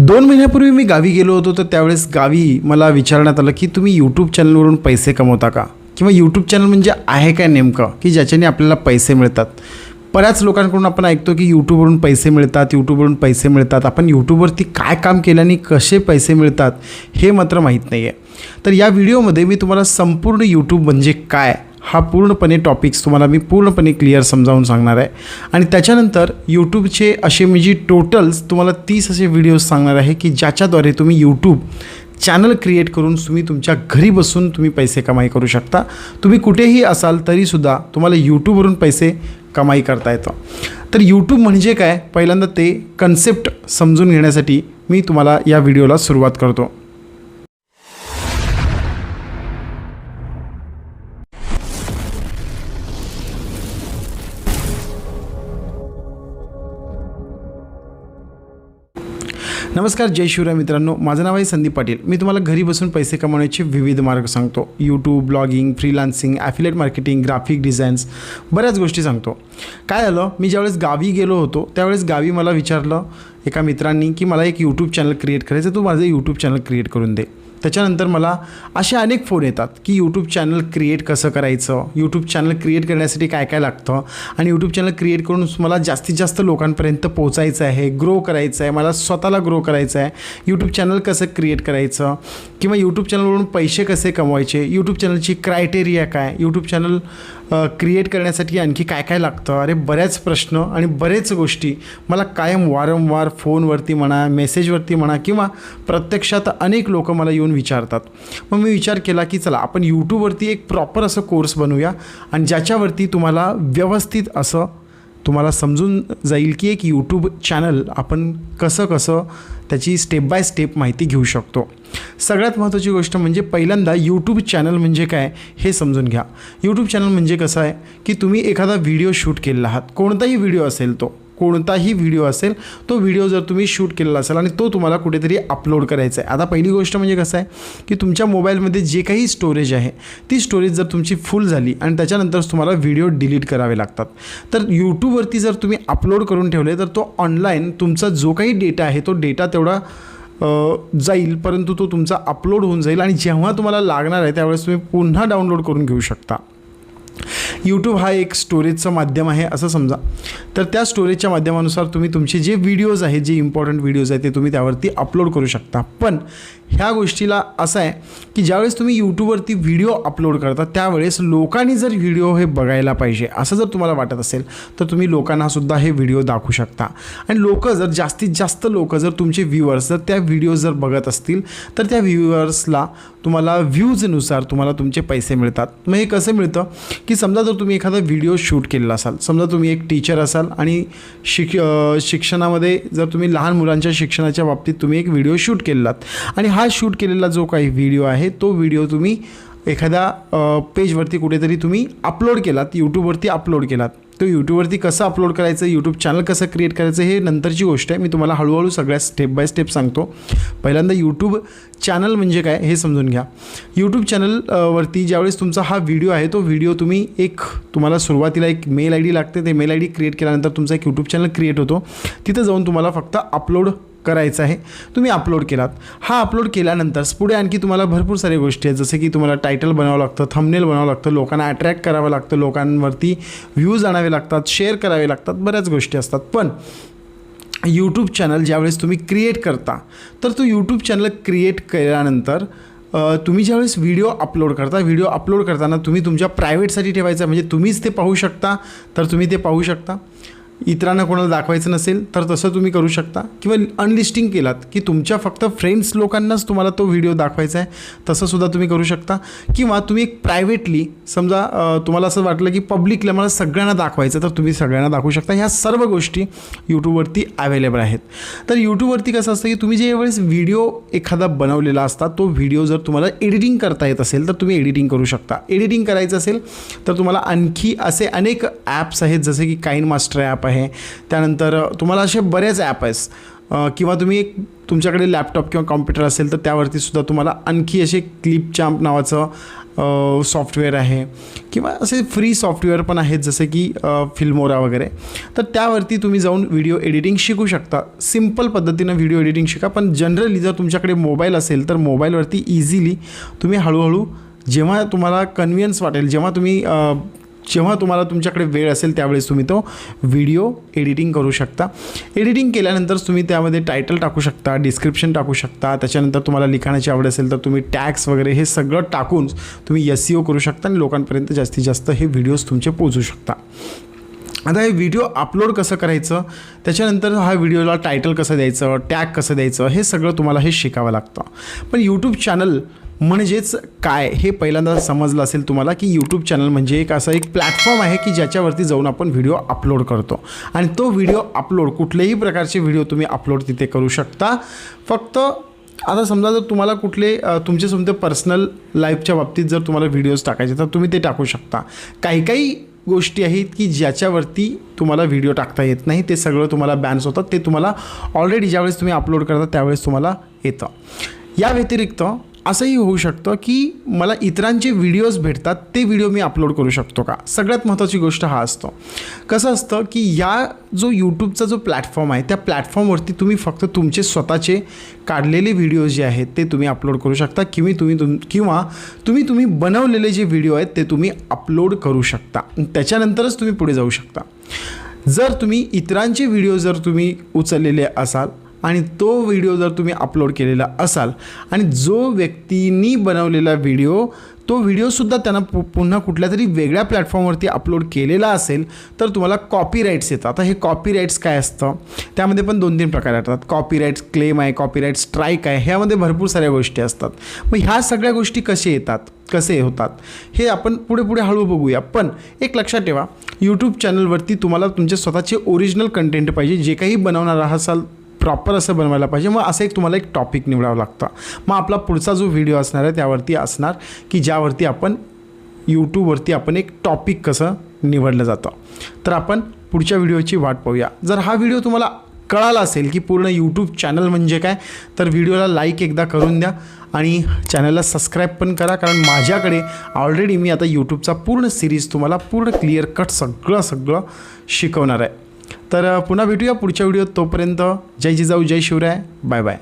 दोन महिन्यापूर्वी मी गावी गेलो होतो तर त्यावेळेस गावी मला विचारण्यात आलं की तुम्ही यूट्यूब चॅनलवरून पैसे कमवता का? किंवा यूट्यूब चॅनल म्हणजे आहे काय नेमकं की ज्याच्याने आपल्याला पैसे मिळतात? बऱ्याच लोकांकडून आपण ऐकतो की यूट्यूबवरून पैसे मिळतात यूट्यूबवरून पैसे मिळतात. आपण यूट्यूबवरती काय काम केल्याने कसे पैसे मिळतात हे मात्र माहीत नाही आहे तर या व्हिडिओमध्ये मी तुम्हाला संपूर्ण यूट्यूब म्हणजे काय हा पूर्णपणे टॉपिक्स तुम्हाला मी पूर्णपणे क्लिअर समजावून सांगणार आहे. आणि त्याच्यानंतर यूट्यूबचे असे म्हणजे टोटल्स तुम्हाला तीस असे व्हिडिओज सांगणार आहे की ज्याच्याद्वारे तुम्ही यूट्यूब चॅनल क्रिएट करून तुम्ही तुमच्या घरी बसून तुम्ही पैसे कमाई करू शकता. तुम्ही कुठेही असाल तरीसुद्धा तुम्हाला यूट्यूबवरून पैसे कमाई करता येतं. तर यूट्यूब म्हणजे काय? पहिल्यांदा ते कन्सेप्ट समजून घेण्यासाठी मी तुम्हाला या व्हिडिओला सुरुवात करतो. नमस्कार जय शिवराय मित्रांनो. माझं नाव आहे संदीप पाटील. मी तुम्हाला घरी बसून पैसे कमवण्याचे विविध मार्ग सांगतो. YouTube blogging freelancing affiliate marketing graphic designs बऱ्याच गोष्टी सांगतो. काय झालं? मी ज्यावेळेस गावी गेलो होतो त्यावेळेस गावी मला विचारलं एका मित्रांनी की मला एक यूट्यूब चॅनल क्रिएट करायचं तू माझं यूट्यूब चॅनल क्रिएट करून दे. त्याच्यानंतर मला असे अनेक फोन येतात की यूट्यूब चॅनल क्रिएट कसं करायचं? यूट्यूब चॅनल क्रिएट करण्यासाठी काय काय लागतं? आणि यूट्यूब चॅनल क्रिएट करून मला जास्तीत जास्त लोकांपर्यंत पोहोचायचं आहे ग्रो करायचं आहे मला स्वतःला ग्रो करायचं आहे. यूट्यूब चॅनल कसं क्रिएट करायचं? किंवा यूट्यूब चॅनलवरून पैसे कसे कमवायचे? यूट्यूब चॅनलची क्रायटेरिया काय? यूट्यूब चॅनल क्रिएट करण्यासाठी आणखी काय काय लागतं? अरे बऱ्याच प्रश्न आणि बरेच गोष्टी. मला कायम वारंवार फोनवरती म्हणा मेसेजवरती म्हणा किंवा प्रत्यक्षात अनेक लोक मला येऊन विचारतात. मग मी विचार केला की चला आपण यूट्यूबवरती एक प्रॉपर असं कोर्स बनवूया आणि ज्याच्यावरती तुम्हाला व्यवस्थित असं तुम्हाला समजून जाईल की एक यूट्यूब चॅनल आपण कसं कसं त्याची स्टेप बाय स्टेप माहिती घेऊ शकतो. सगळ्यात महत्त्वाची गोष्ट म्हणजे पहिल्यांदा यूट्यूब चॅनल म्हणजे काय हे समजून घ्या. यूट्यूब चॅनल म्हणजे कसं आहे? की तुम्ही एखादा व्हिडिओ शूट केलेला आहात. कोणताही व्हिडिओ असेल तो. कोणताही व्हिडिओ असेल तो व्हिडिओ जर तुम्ही शूट केलेला असेल आणि तो तुम्हाला कुठेतरी अपलोड करायचा आहे आता पहिली गोष्ट म्हणजे कसं आहे की तुमच्या मोबाईलमध्ये जे काही स्टोरेज आहे ती स्टोरेज जर तुमची फुल झाली आणि त्याच्यानंतरच तुम्हाला व्हिडिओ डिलीट करावे लागतात. तर यूट्यूबवरती जर तुम्ही अपलोड करून ठेवले तर तो ऑनलाईन तुमचा जो काही डेटा आहे तो डेटा तेवढा जाईल परंतु तो तुमचा अपलोड होऊन जाईल आणि जेव्हा तुम्हाला लागणार आहे त्यावेळेस तुम्ही पुन्हा डाउनलोड करून घेऊ शकता. यूट्यूब हा एक स्टोरेजचं माध्यम आहे असं समजा. तर त्या स्टोरेजच्या माध्यमानुसार तुम्ही तुमचे जे व्हिडिओज आहेत जे इम्पॉर्टंट व्हिडिओज आहेत ते तुम्ही त्यावरती अपलोड करू शकता. पण ह्या गोष्टीला असं आहे की ज्यावेळेस तुम्ही यूट्यूबवरती व्हिडिओ अपलोड करता त्यावेळेस लोकांनी जर व्हिडिओ हे बघायला पाहिजे असं जर तुम्हाला वाटत असेल तर तुम्ही लोकांनासुद्धा हे व्हिडिओ दाखवू शकता. आणि लोक जर जास्तीत जास्त लोक जर तुमचे व्ह्युअर्स जर त्या व्हिडिओ जर बघत असतील तर त्या व्ह्युअर्सला तुम्हाला व्ह्यूजनुसार तुम्हाला तुमचे पैसे मिळतात. मग हे कसं मिळतं? की समजा जर तुम्ही एखादा व्हिडिओ शूट केलेला असाल समजा तुम्ही एक टीचर असाल आणि शिक शिक्षणामध्ये जर तुम्ही लहान मुलांच्या शिक्षणाच्या बाबतीत तुम्ही एक व्हिडिओ शूट केलेलात आणि हा शूट केलेला जो काही व्हिडिओ आहे तो व्हिडिओ तुम्ही एखाद्या पेजवरती कुठेतरी तुम्ही अपलोड केलात यूट्यूबवरती अपलोड केलात. तो यूट्यूबवरती कसं अपलोड करायचं यूट्यूब चॅनल कसं क्रिएट करायचं हे नंतरची गोष्ट आहे. मी तुम्हाला हळूहळू सगळ्या स्टेप बाय स्टेप सांगतो. पहिल्यांदा यूट्यूब चॅनल म्हणजे काय हे समजून घ्या. यूट्यूब चॅनलवरती ज्यावेळेस तुमचा हा व्हिडिओ आहे तो व्हिडिओ तुम्ही एक तुम्हाला सुरुवातीला एक मेल आय डी लागते. ते मेल आय डी क्रिएट केल्यानंतर तुमचा एक यूट्यूब चॅनल क्रिएट होतो. तिथं जाऊन तुम्हाला फक्त अपलोड करायचं आहे. तुम्ही अपलोड केलात. हा अपलोड केल्यानंतर पुढे आणखी तुम्हाला भरपूर साऱ्या गोष्टी आहेत. जसे की तुम्हाला टायटल बनावं लागतं थंबनेल बनावं लागतं लोकांना अट्रॅक्ट करावं लागतं लोकांवरती व्ह्यूज आणावे लागतात शेअर करावे लागतात बऱ्याच गोष्टी असतात. पण यूट्यूब चॅनल ज्यावेळेस तुम्ही क्रिएट करता तर तो यूट्यूब चॅनल क्रिएट केल्यानंतर तुम्ही ज्यावेळेस व्हिडिओ अपलोड करता व्हिडिओ अपलोड करताना तुम्ही तुमच्या प्रायव्हेटसाठी ठेवायचा म्हणजे तुम्हीच ते पाहू शकता तर तुम्ही ते पाहू शकता. इतरांना कोणाला दाखवायचं नसेल तर तसं तुम्ही करू शकता. किंवा अनलिस्टिंग केलात की तुमच्या फक्त फ्रेंड्स लोकांनाच तुम्हाला तो व्हिडिओ दाखवायचा आहे तसंसुद्धा तुम्ही करू शकता. किंवा तुम्ही एक प्रायव्हेटली समजा तुम्हाला असं वाटलं की पब्लिकला मला सगळ्यांना दाखवायचं तर तुम्ही सगळ्यांना दाखवू शकता. ह्या सर्व गोष्टी यूट्यूबवरती अवेलेबल आहेत. तर यूट्यूबवरती कसं असतं की तुम्ही जे वेळेस व्हिडिओ एखादा बनवलेला असता तो व्हिडिओ जर तुम्हाला एडिटिंग करता येत असेल तर तुम्ही एडिटिंग करू शकता. एडिटिंग करायचं असेल तर तुम्हाला आणखी असे अनेक ॲप्स आहेत जसे की काइन मास्टर ॲप आहे. त्यानंतर तुम्हाला असे बरेच ॲप आहेत. किंवा तुम्ही एक तुमच्याकडे लॅपटॉप किंवा कॉम्प्युटर असेल तर त्यावरती सुद्धा तुम्हाला आणखी असे क्लिप चॅम्प नावाचं सॉफ्टवेअर आहे. किंवा असे फ्री सॉफ्टवेअर पण आहेत जसे की फिल्मोरा वगैरे. तर त्यावरती तुम्ही जाऊन व्हिडिओ एडिटिंग शिकू शकता. सिंपल पद्धतीनं व्हिडिओ एडिटिंग शिका पण जनरली जर तुमच्याकडे मोबाईल असेल तर मोबाईलवरती इझिली तुम्ही हळूहळू जेव्हा तुम्हाला कन्व्हियन्स वाटेल जेव्हा तुम्ही जेव्हा तुम्हाला तुमच्याकडे वेळ असेल त्यावेळेस तुम्ही तो व्हिडिओ एडिटिंग करू शकता. एडिटिंग केल्यानंतर तुम्ही त्यामध्ये टायटल टाकू शकता डिस्क्रिप्शन टाकू शकता त्याच्यानंतर तुम्हाला लिखाणाची आवड असेल तर तुम्ही टॅक्स वगैरे हे सगळं टाकून तुम्ही एस सी ओ करू शकता आणि लोकांपर्यंत जास्तीत जास्त हे व्हिडिओज तुमचे पोचू शकता. आता हे व्हिडिओ अपलोड कसं करायचं? त्याच्यानंतर हा व्हिडिओला टायटल कसं द्यायचं? टॅग कसं द्यायचं? हे सगळं तुम्हाला हे शिकावं लागतं. पण यूट्यूब चॅनल म्हणजेच काय हे पहिल्यांदा समजलं असेल तुम्हाला की यूट्यूब चॅनल म्हणजे एक असा एक प्लॅटफॉर्म आहे की ज्याच्यावरती जाऊन आपण व्हिडिओ अपलोड करतो. आणि तो व्हिडिओ अपलोड कुठलेही प्रकारचे व्हिडिओ तुम्ही अपलोड तिथे करू शकता. फक्त आता समजा जर तुम्हाला कुठले तुमचे समजे पर्सनल लाईफच्या बाबतीत जर तुम्हाला व्हिडिओज टाकायचे तर तुम्ही ते टाकू शकता. काही काही गोष्टी आहेत की ज्याच्यावरती तुम्हाला व्हिडिओ टाकता येत नाही ते सगळं तुम्हाला बॅन्स होतात ते तुम्हाला ऑलरेडी ज्यावेळेस तुम्ही अपलोड करता त्यावेळेस तुम्हाला येतं. या व्यतिरिक्त असंही होऊ शकतं की मला इतरांचे व्हिडिओज भेटतात ते व्हिडिओ मी अपलोड करू शकतो का? सगळ्यात महत्त्वाची गोष्ट हा असतो. कसं असतं की या जो यूट्यूबचा जो प्लॅटफॉर्म आहे त्या प्लॅटफॉर्मवरती तुम्ही फक्त तुमचे स्वतःचे काढलेले व्हिडिओ जे आहेत ते तुम्ही अपलोड करू शकता किंवा तुम्ही तुम किंवा तुम्ही तुम्ही बनवलेले जे व्हिडिओ आहेत ते तुम्ही अपलोड करू शकता. त्याच्यानंतरच तुम्ही पुढे जाऊ शकता. जर तुम्ही इतरांचे व्हिडिओ जर तुम्ही उचललेले असाल आणि तो व्हिडिओ जर तुम्ही अपलोड केलेला असाल आणि जो व्यक्तींनी बनवलेला व्हिडिओ तो व्हिडिओसुद्धा त्यांना पु पुन्हा कुठल्या तरी वेगळ्या प्लॅटफॉर्मवरती अपलोड केलेला असेल तर तुम्हाला कॉपीराईट्स येतात. आता हे कॉपीराईट्स काय असतं? त्यामध्ये पण दोन तीन प्रकार असतात कॉपीराईट्स क्लेम आहे कॉपीराईट स्ट्राईक आहे ह्यामध्ये भरपूर साऱ्या गोष्टी असतात. मग ह्या सगळ्या गोष्टी कसे येतात? कसे होतात? हे आपण पुढे पुढे हळू बघूया. पण एक लक्षात ठेवा यूट्यूब चॅनलवरती तुम्हाला तुमचे स्वतःचे ओरिजिनल कंटेंट पाहिजे. जे काही बनवणार असाल प्रॉपर असं बनवायला पाहिजे. मग असं एक तुम्हाला एक टॉपिक निवडावं लागतं. मग आपला पुढचा जो व्हिडिओ असणार आहे त्यावरती असणार की ज्यावरती आपण यूट्यूबवरती आपण एक टॉपिक कसं निवडलं जातं. तर आपण पुढच्या व्हिडिओची वाट पाहूया. जर हा व्हिडिओ तुम्हाला कळाला असेल की पूर्ण यूट्यूब चॅनल म्हणजे काय तर व्हिडिओला लाईक एकदा करून द्या आणि चॅनलला सबस्क्राईब पण करा कारण माझ्याकडे ऑलरेडी मी आता यूट्यूबचा पूर्ण सिरीज तुम्हाला पूर्ण क्लिअर कट सगळं सगळं शिकवणार आहे. तर पुन्हा भेटूया पुढच्या व्हिडिओत. तोपर्यंत जय जिजाऊ जय शिवराय. Bye bye.